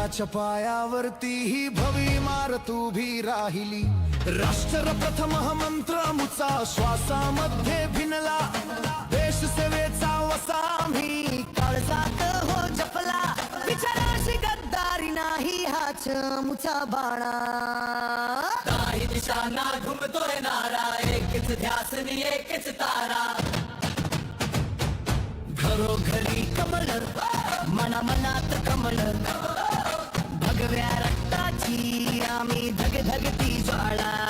विकासाच्या पायावरती ही भवी इमारत उभी राहिली. राष्ट्र प्रथम हा मंत्र मुचा श्वासामध्ये भिनला. देश सेवेचा वसा आम्ही काळजात हो जपला. विचाराशी गद्दारी नाही हाच मुचा बाणा. काही दिशांना घुमतोय नारा एकच ध्यास एकच तारा. घरोघरी कमल मना मनात कमल भगव्या नाही आम्ही धगधगती ज्वाळा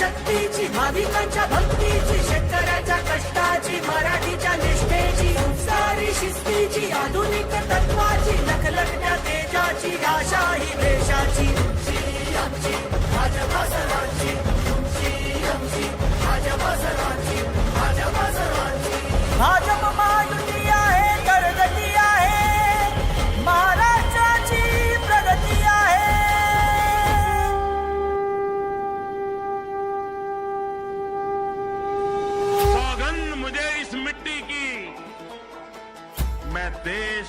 शक्तीची भाविकांच्या भक्तीची शेतकऱ्याच्या कष्टाची मराठीच्या निष्ठेची संस्कारी शिस्तीची आधुनिक तत्वाची लखलखत्या तेजाची आशा ही देशाची आमची.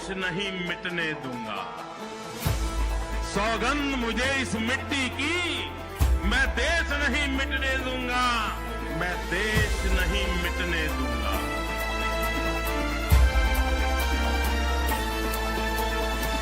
देश नहीं मिटने दूँगा। सौगंध मुझे इस मिट्टी की, मैं देश नहीं मिटने दूँगा। मैं देश नहीं मिटने दूँगा।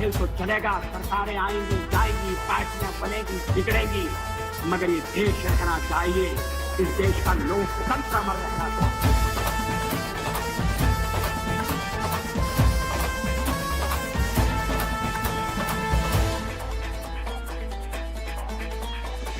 खेल तो चलेगा सरकारें आएंगी जाएंगी पार्टियां बनेगी बिगड़ेगी मगर ये देश रखना चाहिए। इस देश का लोकतंत्र अमर रहना चाहिए।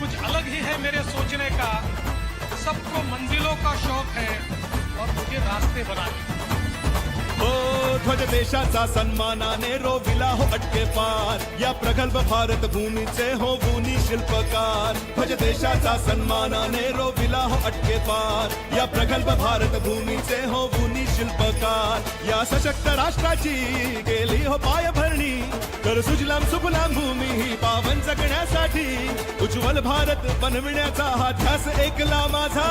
कुछ अलग ही है मेरे सोचने का। सबको मंजिलों का शौक है और मुझे रास्ते बनाने। हो ध्वज देशाचा सन्मानाने रोविला हो अटके पार। या प्रगल्भ भारत भूमीचे हो गुणी शिल्पकार। ध्वज देशाचा सन्मानाने रोविला हो अटके पार। या प्रगल्भ भारत भूमीचे हो गुणी शिल्पकार। या सशक्त राष्ट्राची गेली हो पायभरणी कर सुजलाम सुफलाम भूमी ही पावन जगण्यासाठी. उज्ज्वल भारत बनविण्याचा हा ध्यास एकला माझा.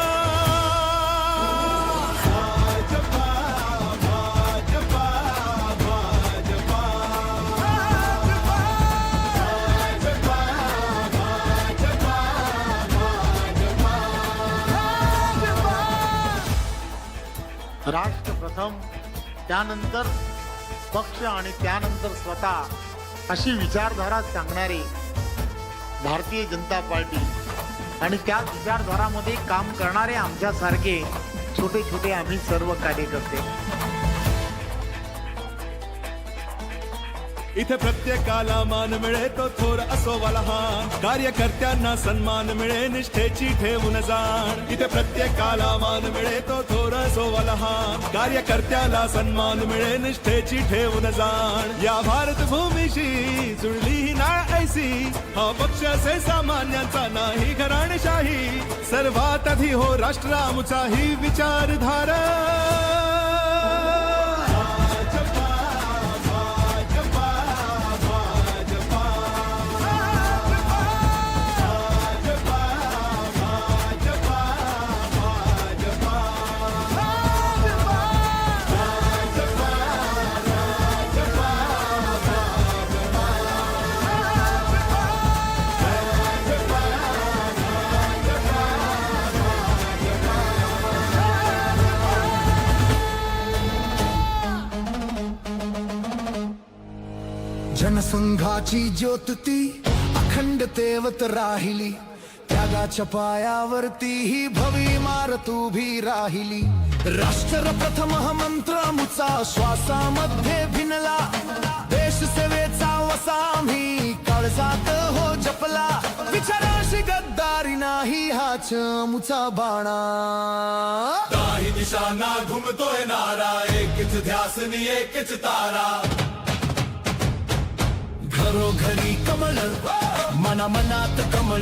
राष्ट्र प्रथम त्यानंतर पक्ष आणि त्यानंतर स्वतः अशी विचारधारा सांगणारे भारतीय जनता पार्टी आणि त्या विचारधारामध्ये काम करणारे आमच्यासारखे छोटे छोटे आम्ही सर्व कार्यकर्ते. इथे प्रत्येकाला मान मिळे तो थोर असो वलहान. कार्यकर्त्यांना सन्मान मिळे निष्ठेची ठेवून जाण. इथे प्रत्येकाला मान मिळे तो थोर असो वलहान. कार्यकर्त्याला सन्मान मिळे निष्ठेची ठेवून जाण. या भारत भूमीशी जुळली ही नाळ ऐसी. हा पक्ष असे सामान्यांचा नाही घराणशाही. सर्वात आधी हो राष्ट्र आमचा ही विचारधारा. जनसंघाची ज्योत ती अखंड तेवत राहिली. त्यागाच्या पायावरती ही भवी मारत उभी राहिली. राष्ट्र प्रथम मंत्र मुचा श्वासामध्ये भिनला. देश सेवेचा वसा आम्ही काळजात हो जपला. विचाराशी गद्दारी नाही हाच मुचा बाणा. दिशा ना घुमतोय नारा एकच ध्यासनी एकच तारा. कमळ मना मनात कमळ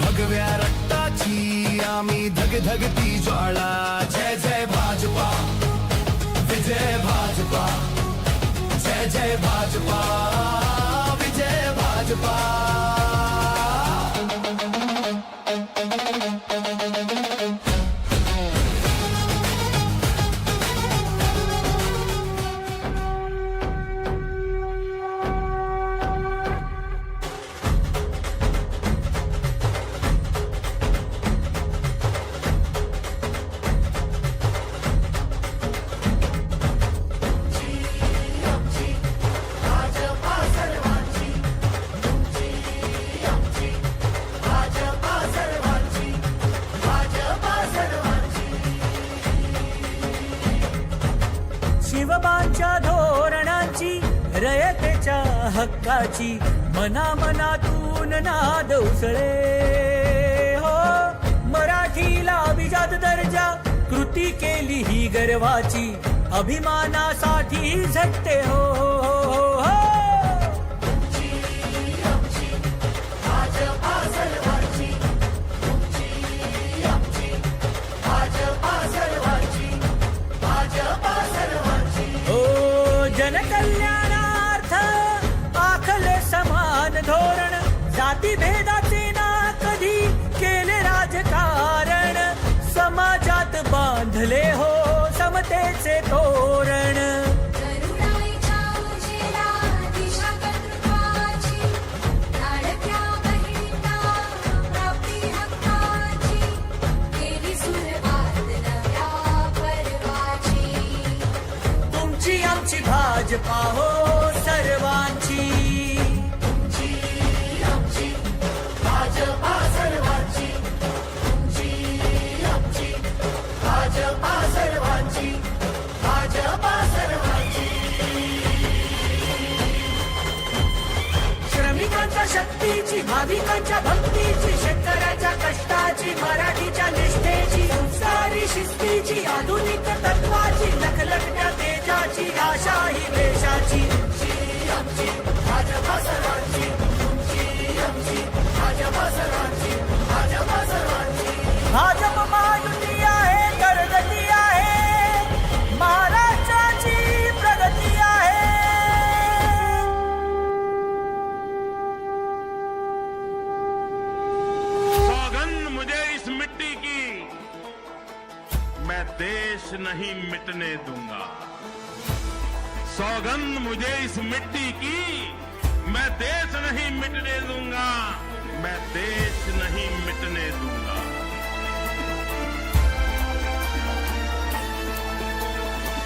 भगव्या रक्ताची आम्ही धग धगती ज्वाळा जय जय भाजपा विजय भाजपा. जय जय भाजपा विजय भाजपा. हक्काची मना मनातून नाद उसळे. हो मराठीला अभिजात दर्जा कृती केली ही गर्वाची अभिमानासाठी झटते हो हो, हो, జాతి భేద शक्तीची भाविकांच्या भक्तीची शेतकऱ्याच्या कष्टाची मराठीच्या निष्ठेची सारी शिस्तीची आधुनिक तत्वाची लखलखत्या तेजाची आशा ही देशाची भाजपा सर्वांची तुमची, आमची, भाजपा सर्वांची, भाजपा सर्वांची. भाजप महायुती देश नहीं मिटने दूंगा। सौगंध मुझे इस मिट्टी की मैं देश नहीं मिटने दूंगा। मैं देश नहीं मिटने दूंगा।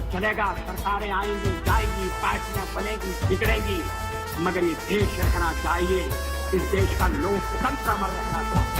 तो चलेगा सरकारें आएंगी जाएगी पार्टियां बनेगी बिगड़ेगी। मगर ये देश रखना चाहिए। इस देश का लोकतंत्र अमर रखना चाहिए।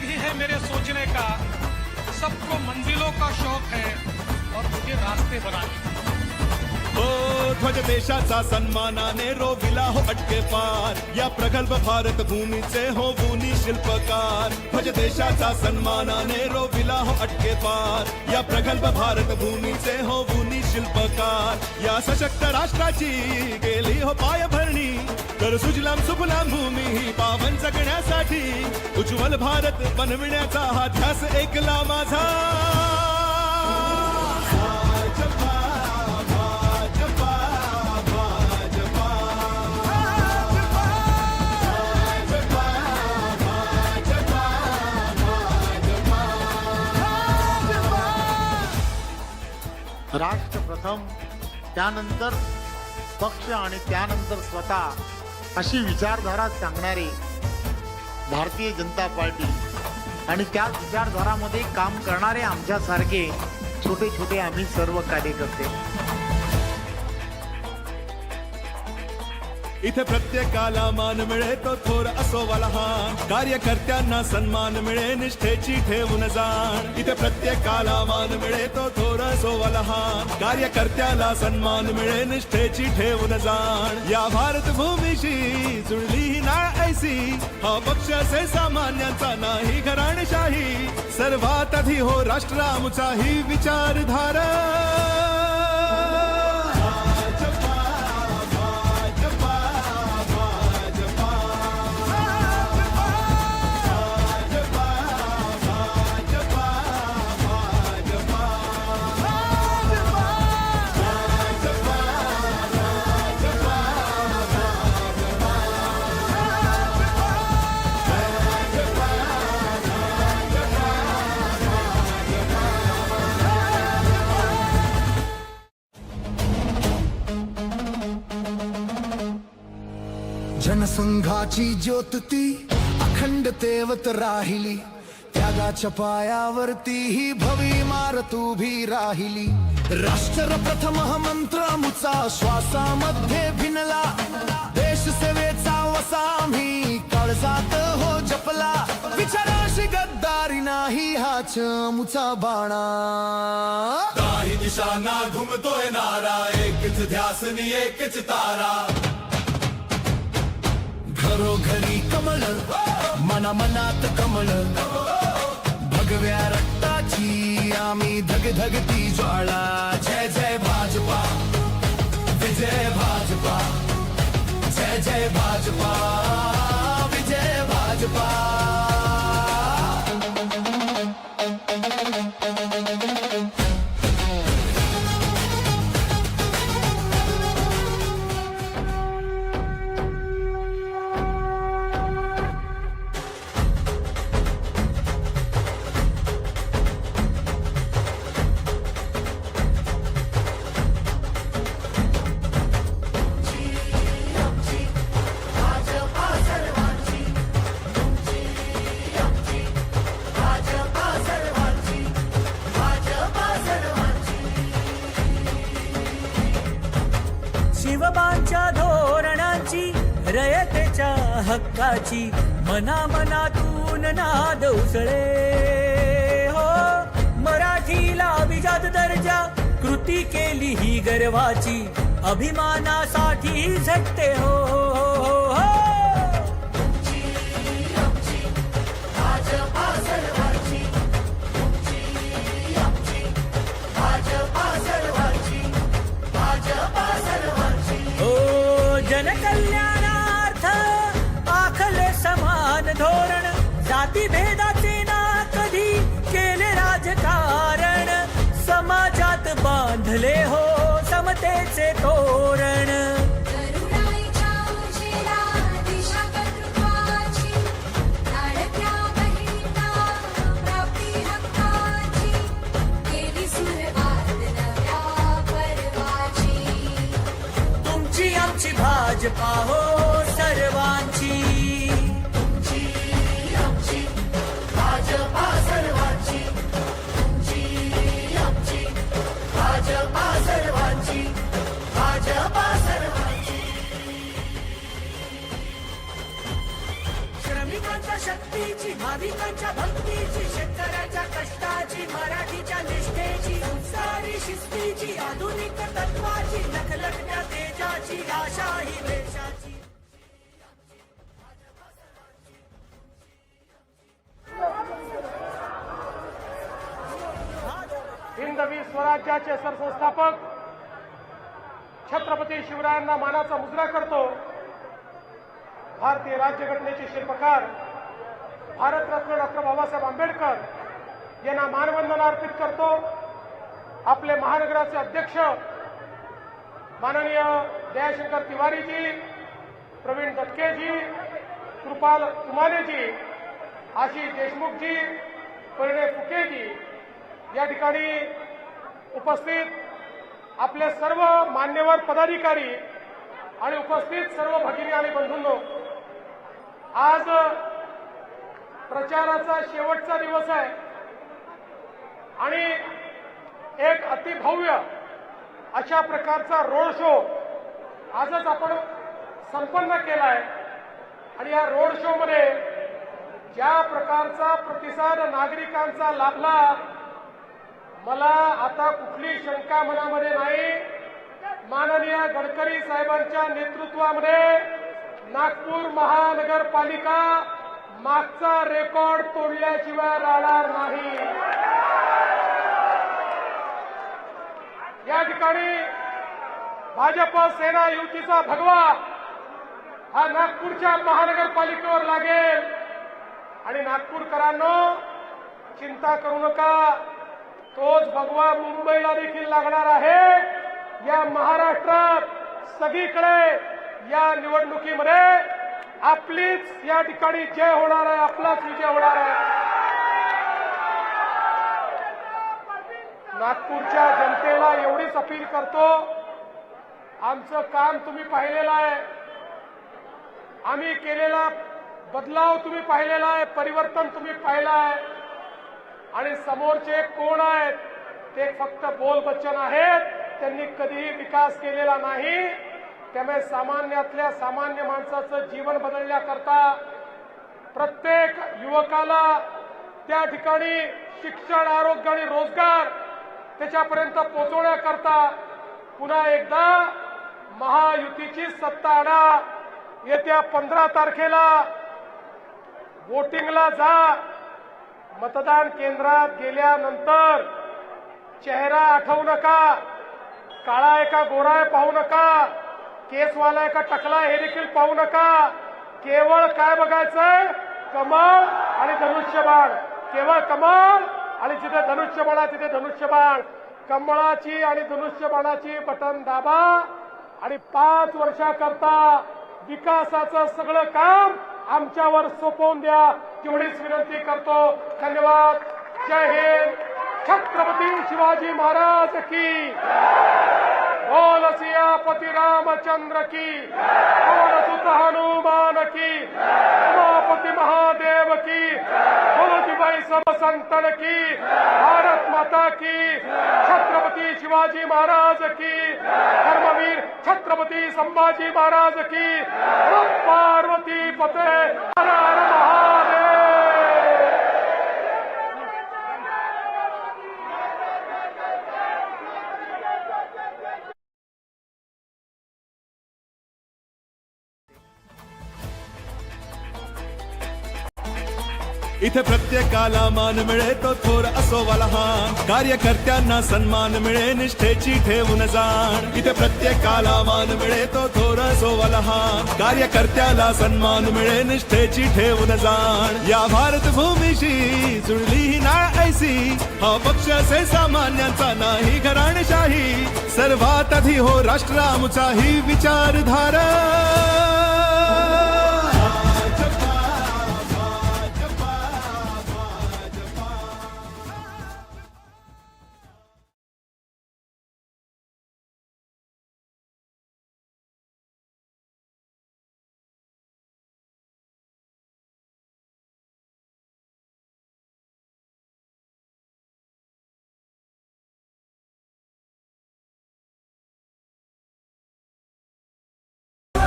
अलग ही है मेरे सोचने का। सबको मंजिलों का शौक है और मुझे रास्ते बनाने का हो ध्वज देशाचा सन्मानाने रोविला हो अटके पार. या प्रगल्भ भारत भूमीचे हो भूनी शिल्पकार. ध्वज देशाचा सन्मानाने रोविला हो अटके पार. या प्रगल्भ भारत भूमीचे हो भूनी शिल्पकार. या सशक्त राष्ट्राची गेली हो पायभरणी. तर सुजलाम सुफलाम भूमी ही पावन जगण्यासाठी. उज्ज्वल भारत बनविण्याचा हा ध्यास एकला माझा. राष्ट्र प्रथम त्यानंतर पक्ष आणि त्यानंतर स्वतः अशी विचारधारा सांगणारे भारतीय जनता पार्टी आणि त्याच विचारधारामध्ये काम करणारे आमच्यासारखे छोटे छोटे आम्ही सर्व कार्यकर्ते. इथे प्रत्येकाला मान मिळे तो थोर असो वा लहान कार्यकर्त्यांना सन्मान मिळे निष्ठेची ठेवून जाण. इथे प्रत्येकाला मान मिळे तो थोर असो वा लहान कार्यकर्त्याला सन्मान मिळे निष्ठेची ठेवून जाण. या भारत भूमीशी जुळली ही नाळ ऐसी. हा पक्ष असे सामान्यांचा नाही घराणशाही. सर्वात आधी हो राष्ट्रामुचा ही विचारधारा. माझी ज्योत ती अखंड तेवत राहिली. त्यागाच्या पायावरती ही भवी इमारत उभी राहिली. राष्ट्र प्रथम मंत्र मुचा श्वासामध्ये भिनला. देश सेवेचा वसा आम्ही काळजात हो जपला. विचाराशी गद्दारी नाही हाच मुचा बाणा. काही दिशांना घुमतोय नारा एकच ध्यासनी एकच तारा. घरोघरी कमल मना मनात कमल भगव्या रक्ताची आम्ही धगधगती ज्वाळा. जय जय भाजपा विजय भाजपा. जय जय भाजपा विजय भाजपा. हक्काची मना मनातून नाद उसळे. हो मराठीला अभिजात दर्जा कृती केली ही गर्वाची अभिमानासाठी झटते हो, हो, बांधले हो समतेचे तोरण. तुमची आमची भाजपा हो भाविकांच्या भक्तीची शेतकऱ्याच्या कष्टाची मराठीच्या निष्ठेची सारी शिस्तीची आधुनिक तत्वाची लखलखण्या तेजाची आशा ही देशाची हिंदवी स्वराज्याचे सरसंस्थापक छत्रपती शिवरायांना मानाचा मुजरा करतो. भारतीय राज्यघटनेचे शिल्पकार भारतरत्न डॉक्टर बाबासाहेब आंबेडकर यांना मानवंदना अर्पित करतो. आपले महानगराचे अध्यक्ष माननीय जयशंकर तिवारीजी प्रवीण दटकेजी कृपाल तुमानेजी आशिष देशमुखजी परिणय फुकेजी या ठिकाणी उपस्थित आपले सर्व मान्यवर पदाधिकारी आणि उपस्थित सर्व भगिनी आणि बंधूंनो आज प्रचाराचा शेवटचा दिवस आहे. आणि एक अतिभव्य अशा प्रकारचा रोड शो आजच आपण संपन्न केलाय. आणि या रोड शो मध्ये ज्या प्रकारचा प्रतिसाद नागरिकांचा लाभला मला आता कुठली शंका मनामध्ये नाही. माननीय गडकरी साहेबांच्या नेतृत्वामध्ये नागपूर महानगरपालिका मागचा रेकॉर्ड तोडल्याशिवाय राहणार नाही. या ठिकाणी भाजप सेना युतीचा भगवा हा नागपूरच्या महानगरपालिकेवर लागेल. आणि नागपूरकरांनो चिंता करू नका. तोच भगवा मुंबईला देखील लागणार आहे. या महाराष्ट्रात सगळीकडे या निवडणुकीमध्ये आपलीच या ठिकाणी जय होणार आहे आपलाच विजय होणार आहे. नागपूरच्या जनतेला एवढीच अपील करतो आमचं काम तुम्ही पाहिलेलं आहे. आम्ही केलेला बदलाव तुम्ही पाहिलेला आहे परिवर्तन तुम्ही पाहिलं आहे. आणि समोरचे कोण आहेत ते फक्त बोल बच्चन आहेत त्यांनी कधीही विकास केलेला नाही. त्यामुळे सामान्यातल्या सामान्य माणसाचं जीवन बदलण्याकरता प्रत्येक युवकाला त्या ठिकाणी शिक्षण आरोग्य आणि रोजगार त्याच्यापर्यंत पोहोचवण्याकरता पुन्हा एकदा महायुतीची सत्ता आणा. येत्या पंधरा तारखेला वोटिंगला जा. मतदान केंद्रात गेल्यानंतर चेहरा आठवू नका काळा एका गोराय पाहू नका. केसवाला एका टकला हे देखील पाहू नका. केवळ काय बघायचंय? कमळ आणि धनुष्यबाण. केवळ कमळ आणि जिथे धनुष्यबाण आहे तिथे धनुष्यबाण. कमळाची आणि धनुष्यबाणाची बटन दाबा आणि पाच वर्षाकरता विकासाचं सगळं काम आमच्यावर सोपवून द्या. तेवढीच विनंती करतो. धन्यवाद. जय हिंद. छत्रपती शिवाजी महाराज की बोल सियापति रामचंद्र की। बोल सुत हनुमान की। उमापति महादेव की। बोलती भाई सब संतन की। भारत माता की। छत्रपति शिवाजी महाराज की। धर्मवीर छत्रपति संभाजी महाराज की। पार्वती पते हर हर महादेव इथे प्रत्येकाला मान मिळे तो थोर असो वा लहान कार्यकर्त्यांना सन्मान मिळे निष्ठेची ठेवून जाण. इथे प्रत्येकाला मान मिळे तो थोर असो वा लहान कार्यकर्त्याला सन्मान मिळे निष्ठेची ठेवून जाण. या भारत भूमीशी जुळली ही नाळ ऐसी. हा पक्ष असे सामान्यांचा नाही घराणशाही. सर्वात आधी हो राष्ट्रामुचा ही विचारधारा.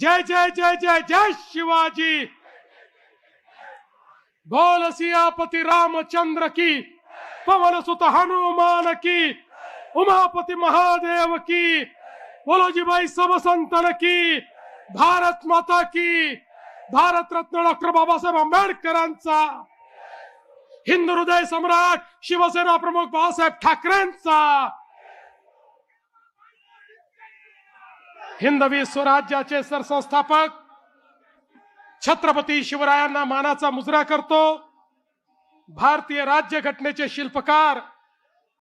जय जय जय जय जय शिवाजी। बोल सियापति रामचंद्र की पवन सुत हनुमान की उमापति महादेव की बोलो जी भाई सब संतन की भारत माता की भारत रत्न डॉक्टर बाबासाहेब आंबेडकरांचा हिंदू हृदय सम्राट शिवसेना प्रमुख बाळासाहेब ठाकरेंचा हिंदवी स्वराज्याचे सरसंस्थापक छत्रपती शिवरायांना मानाचा मुजरा करतो. भारतीय राज्यघटनेचे शिल्पकार